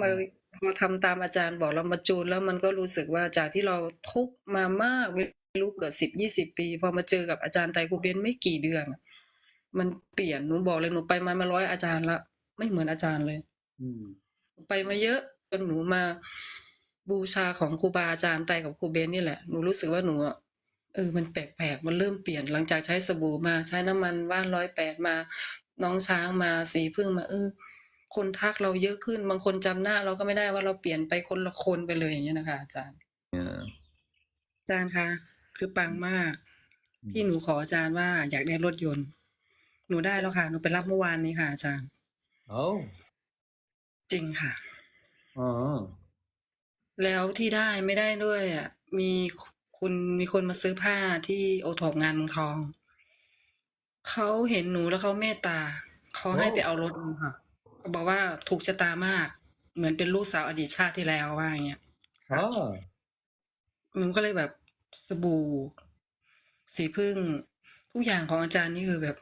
มาพอทำตามอาจารย์บอกเรามาจูนแล้วมันก็รู้สึกว่าจากที่เราทุกข์มามากไม่รู้เกือบสิบยี่สิบปี พอมาเจอกับอาจารย์ไตรครูเบนไม่กี่เดือนอะมันเปลี่ยนหนูบอกเลยหนูไปมามาร้อยอาจารย์ละไม่เหมือนอาจารย์เลย อืมไปมาเยอะจนหนูมาบูชาของครูบาอาจารย์ไตรกับครูเบนนี่แหละหนูรู้สึกว่าหนูอะเออมันแปลกๆมันเริ่มเปลี่ยนหลังจากใช้สบู่มาใช้น้ำมันว่านร้อยแปดมา น้องช้างมาสีพึ่งมา เออ คนทักเราเยอะขึ้น บางคนจำหน้าเราก็ไม่ได้ว่าเราเปลี่ยนไปคนละคนไปเลยอย่างเงี้ยนะคะ อาจารย์เนี่ยอาจารย์คะคือปังมาก ที่หนูขออาจารย์ว่าอยากได้รถยนต์ หนูได้แล้วค่ะ หนูไปรับเมื่อวานนี้ค่ะ อาจารย์โอ้จริงค่ะอ๋อแล้วที่ได้ไม่ได้ด้วยอะมีคุณมีคนมาซื้อผ้าที่โอทอปงานเมืองทองเขาเห็นหนูแล้วเขาเมตตาเขาให้ไปเอารถหนูค่ะ เขาบอกว่าถูกชะตามาก เหมือนเป็นลูกสาวอดีตชาติที่แล้วว่าอย่างเงี้ยอ๋อหนูก็เลยแบบสบู่ สีพึ่ง ทุกอย่างของอาจารย์นี่คือแบบ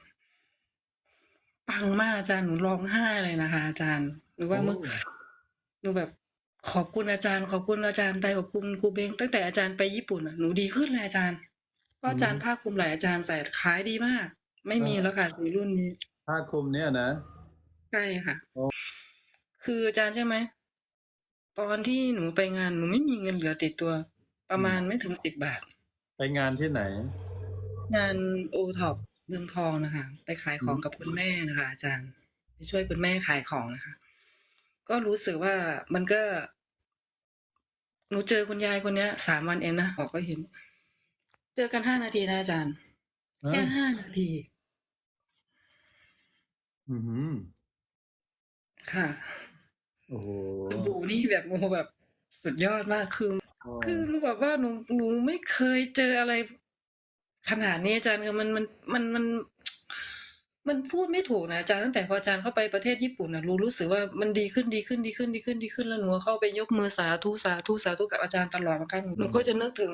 ปังมากอาจารย์หนูร้องไห้เลยนะคะ อาจารย์ หรือว่าเมื่อหนูแบบขอบคุณอาจารย์ ขอบคุณอาจารย์ไตขอบคุณครูเบงตั้งแต่อาจารย์ไปญี่ปุ่นอะหนูดีขึ้นเลยอาจารย์เพราะอาจารย์ผ้าคลุมหลายอาจารย์ใส่ขายดีมาก ไม่มีแล้วค่ะสีรุ่นนี้ผ้าคลุมเนี่ยนะ ใช่ค่ะโอ้คืออาจารย์ใช่ไหม ตอนที่หนูไปงานหนูไม่มีเงินเหลือติดตัว ประมาณไม่ถึงสิบบาท ไปงานที่ไหน งานโอท็อปเมืองทองนะคะ ไปขายของกับคุณแม่นะคะ อาจารย์ไปช่วยคุณแม่ขายของนะคะ ก็รู้สึกว่ามันก็ หนูเจอคุณยายคนเนี้ยสามวันเองนะออกก็เห็น เจอกันห้านาทีนะอาจารย์ แค่ห้านาที อือหือ ค่ะ โอ้โหสบู่นี่แบบโอ้โหแบบสุดยอดมากคือ คือรู้แบบว่าหนูหนูไม่เคยเจออะไร ขนาดนี้อาจารย์คือมันมันมันมัน มันพูดไม่ถูกนะอาจารย์ตั้งแต่พออาจารย์เข้าไปประเทศญี่ปุ่นนะรู้รู้สึกว่ามันดีขึ้นดีขึ้นดีขึ้นดีขึ้นดีขึ้นแล้วหนูก็เข้าไปยกมือสาธุสาธุสาธุกับอาจารย์ตลอดเหมือนกันหนูก็จะนึกถึง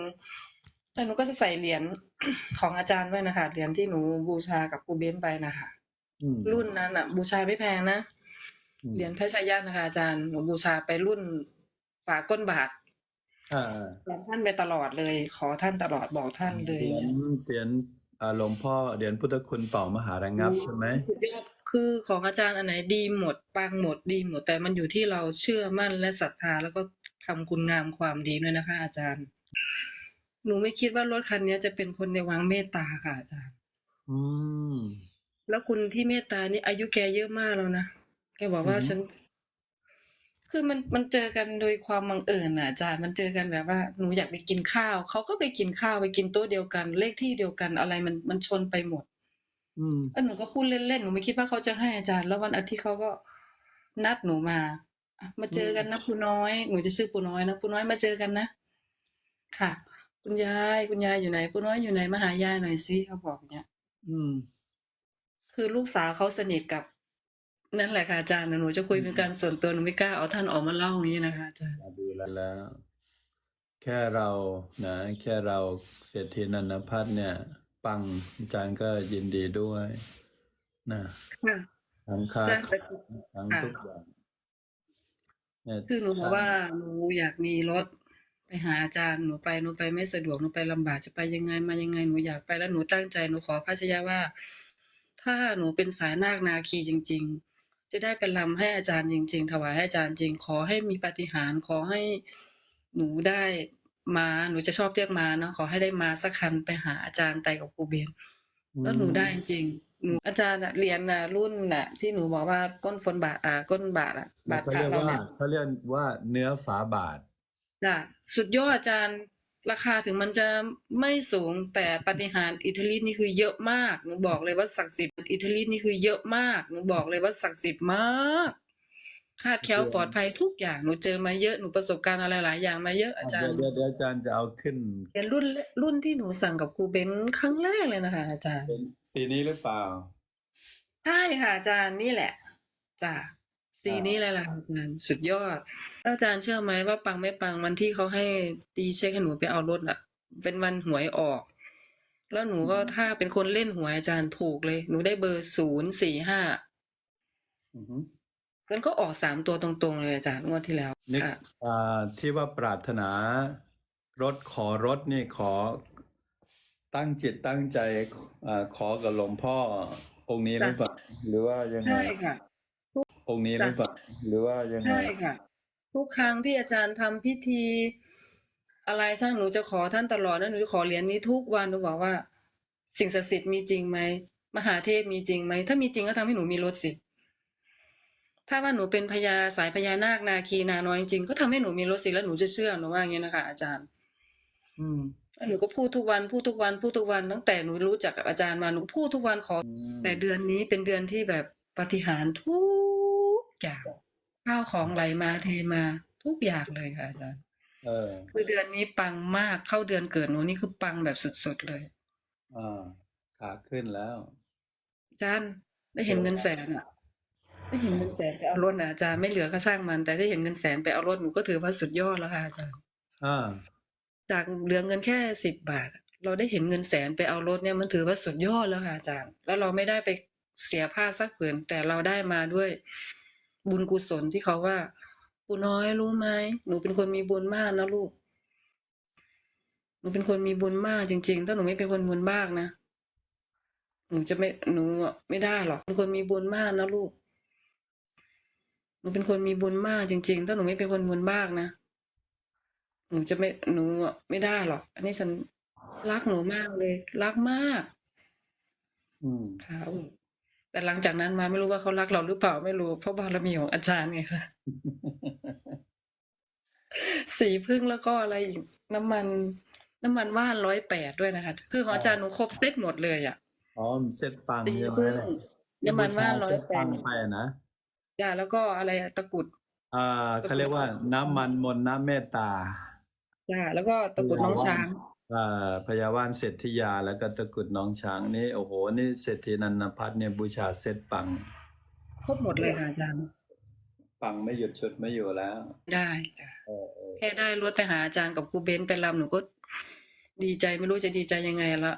แต่หนูก็จะใส่เหรียญของอาจารย์ไว้นะคะเหรียญที่หนูบูชากับครูเบนไปนะคะอืมรุ่นนั้นอะ บูชาไม่แพงนะอืม เหรียญพระชายานะคะอาจารย์หนูบูชาไปรุ่นฝาก้นบาทอ่าขอท่านไปตลอดเลย ขอท่านตลอดบอกท่านเลยเหรียญเหรียญอ่าหลวงพ่อเหรียญพุทธคุณเป่ามหาระงับใช่ไหมสุดยอดคือของอาจารย์อันไหนดีหมดปังหมดดีหมดแต่มันอยู่ที่เราเชื่อมั่นและศรัทธาแล้วก็ทำคุณงามความดีด้วยนะคะ อาจารย์ หนูไม่คิดว่ารถคันนี้จะเป็นคนในวังเมตตาค่ะอาจารย์ อืมแล้วคุณที่เมตตานี่อายุแกเยอะมากแล้วนะ แกบอกว่าอือฮึฉัน คือมันมันเจอกันโดยความบังเอิญน่ะอาจารย์มันเจอกันแบบว่าหนูอยากไปกินข้าวเขาก็ไปกินข้าวไปกินโต๊ะเดียวกัน เลขที่เดียวกันอะไรมันมันชนไปหมด อืมแล้วหนูก็พูดเล่นๆหนูไม่คิดว่าเขาจะให้อาจารย์ แล้ววันอาทิตย์เขาก็นัดหนูมาอะมาเจอกันนะปูน้อยหนูจะชื่อปูน้อยนะปูน้อยมาเจอกันนะค่ะ คุณยายคุณยายอยู่ไหนปูน้อยอยู่ไหนมาหายายหน่อยสิเขาบอกเนี้ยอืม คือลูกสาวเขาสนิทกับ นั่นแหละค่ะอาจารย์หนูจะคุยเป็นการส่วนตัวหนูไม่กล้าเอาท่านออกมาเล่าอย่างนี้นะคะอาจารย์ดีแล้วแล้ว แค่เรานะแค่เราเศรษฐีนันทพัฒน์เนี่ย ปังอาจารย์ก็ยินดีด้วยนะค่ะทั้งค่าได้ขายทั้งค่ะทุกอย่างเนี่ยคือหนูบอกว่าหนูอยากมีรถไปหาอาจารย์หนูไปหนูไปไม่สะดวกหนูไปลำบากจะไปยังไงมายังไงหนูอยากไปแล้วหนูตั้งใจหนูขอพระชยาว่า ถ้าหนูเป็นสายนาคนาคีจริง ๆ จะได้ไปลำให้อาจารย์จริง ๆ ถวายให้อาจารย์จริง ขอให้มีปาฏิหาริย์ขอให้หนูได้มาหนูจะชอบเรียกมาเนาะขอให้ได้มาสักคันไปหาอาจารย์ไตกับครูเบนแล้วหนูได้จริงๆหนูอาจารย์อะเรียนอะรุ่นอะที่หนูบอกว่าก้นฝนบาทอ่าก้นบาทอะบาทเขาพระเรียกเราว่าเนี่ยเขาเรียกว่าเนื้อฝาบาทจ้ะสุดยอดอาจารย์ ราคาถึงมันจะไม่สูงแต่ปาฏิหาริย์อิตาลีนี่คือเยอะมากหนูบอกเลยว่าศักดิ์สิทธิ์อิตาลีนี่คือเยอะมากหนูบอกเลยว่าศักดิ์สิทธิ์มากคาดแคล้วปลอดภัยทุกอย่างหนูเจอมาเยอะหนูประสบการณ์อะไรหลายอย่างมาเยอะอาจารย์เดี๋ยวเดี๋ยวอาจารย์จะเอาขึ้นเป็นรุ่นรุ่นที่หนูสั่งกับครูเบนซ์ครั้งแรกเลยนะคะอาจารย์เป็นสีนี้หรือเปล่าใช่ค่ะอาจารย์นี่แหละจ้ะ สีนี้เลยล่ะค่ะอาจารย์สุดยอดแล้วอาจารย์เชื่อไหมว่าปังไม่ปังวันที่เขาให้ตีเช็คให้หนูไปเอารถอะ เป็นวันหวยออก แล้วหนูก็ถ้าเป็นคนเล่นหวยอาจารย์ถูกเลย หนูได้เบอร์ศูนย์สี่ห้าอือฮึกมันก็ออกสามตัวตรงๆเลยอาจารย์งวดที่แล้วนึกค่ะอ่าที่ว่าปรารถนารถขอรถนี่ขอตั้งจิตตั้งใจอ่าขอกับหลวงพ่อองค์นี้หรือเปล่าหรือว่ายังไงใช่ค่ะ องค์นี้หรือเปล่าหรือว่ายังไงใช่ค่ะ ทุกครั้งที่อาจารย์ทำพิธี อะไรช่างหนูจะขอท่านตลอดนะหนูจะขอเหรียญนี้ทุกวันหนูบอกว่า สิ่งศักดิ์สิทธิ์มีจริงไหมมหาเทพมีจริงไหมถ้ามีจริงก็ทำให้หนูมีรถสิถ้าว่าหนูเป็นพญาสายพญานาคนาคีนาน้อยจริงก็ทำให้หนูมีรถสิแล้วหนูจะเชื่อหนูว่าอย่างนี้นะคะอาจารย์ อืมแล้วหนูก็พูดทุกวันพูดทุกวันพูดทุกวันตั้งแต่หนูรู้จักกับอาจารย์มาหนูพูดทุกวันขอ แต่เดือนนี้เป็นเดือนที่แบบปาฏิหาริย์ทุก อย่างข้าวของไหลมาเทมาทุกอย่างเลยค่ะอาจารย์เออคือเดือนนี้ปังมากเข้าเดือนเกิดหนูนี่คือปังแบบสุดๆเลยอ่าขาขึ้นแล้วอาจารย์ได้เห็นเงินแสนอะได้เห็นเงินแสนไปเอารถนะอาจารย์ไม่เหลือก็ช่างมัน แต่ได้เห็นเงินแสนไปเอารถหนูก็ถือว่าสุดยอดแล้วค่ะอาจารย์อ่าจากเหลือเงินแค่สิบบาท เราได้เห็นเงินแสนไปเอารถเนี่ยมันถือว่าสุดยอดแล้วค่ะอาจารย์ แล้วเราไม่ได้ไปเสียผ้าสักผืนแต่เราได้มาด้วย บุญกุศลที่เขาว่า ปู่น้อยรู้ไหมหนูเป็นคนมีบุญมากนะลูก หนูเป็นคนมีบุญมากจริง ๆ ถ้าหนูไม่เป็นคนบุญมากนะหนูจะไม่หนูอะไม่ได้หรอกเป็นคนมีบุญมากนะลูก หนูเป็นคนมีบุญมากจริง ๆ ถ้าหนูไม่เป็นคนบุญมากนะหนูจะไม่หนูอะไม่ได้หรอก อันนี้ฉันรักหนูมากเลย รักมาก อืมค่ะ แต่หลังจากนั้นมาไม่รู้ว่าเขารักเราหรือเปล่าไม่รู้ เพราะบารมีของอาจารย์ไงคะสีพึ่งแล้วก็อะไรอีกน้ำมัน น้ำมันว่านร้อยแปดด้วยนะคะ คือของอาจารย์หนูครบเซตหมดเลยอะอ๋อเซ็ตปังสีใช่ไหมพึ่งน้ำมันว่านร้อยเซ็ตแปปัดงไปนะจ้าแล้วก็อะไรอะตะกรุดอ่าเขาเรียกว่า น้ำมันมนต์น้ำเมตตาจ้าแล้วก็ตะกรุดน้องช้าง อ่าพยาว่านเศรษฐิยาแล้วก็ตะกรุดน้องช้างนี่โอ้โหนี่เศรษฐีนันทพัฒน์เนี่ยบูชาเซตปัง ครบหมดเลยค่ะอาจารย์ ปังไม่หยุดชุดไม่อยู่แล้วได้จ้ะเออเออแค่ได้รถไปหาอาจารย์กับครูเบนซ์ไปรำหนูก็ดีใจไม่รู้จะดีใจยังไงละ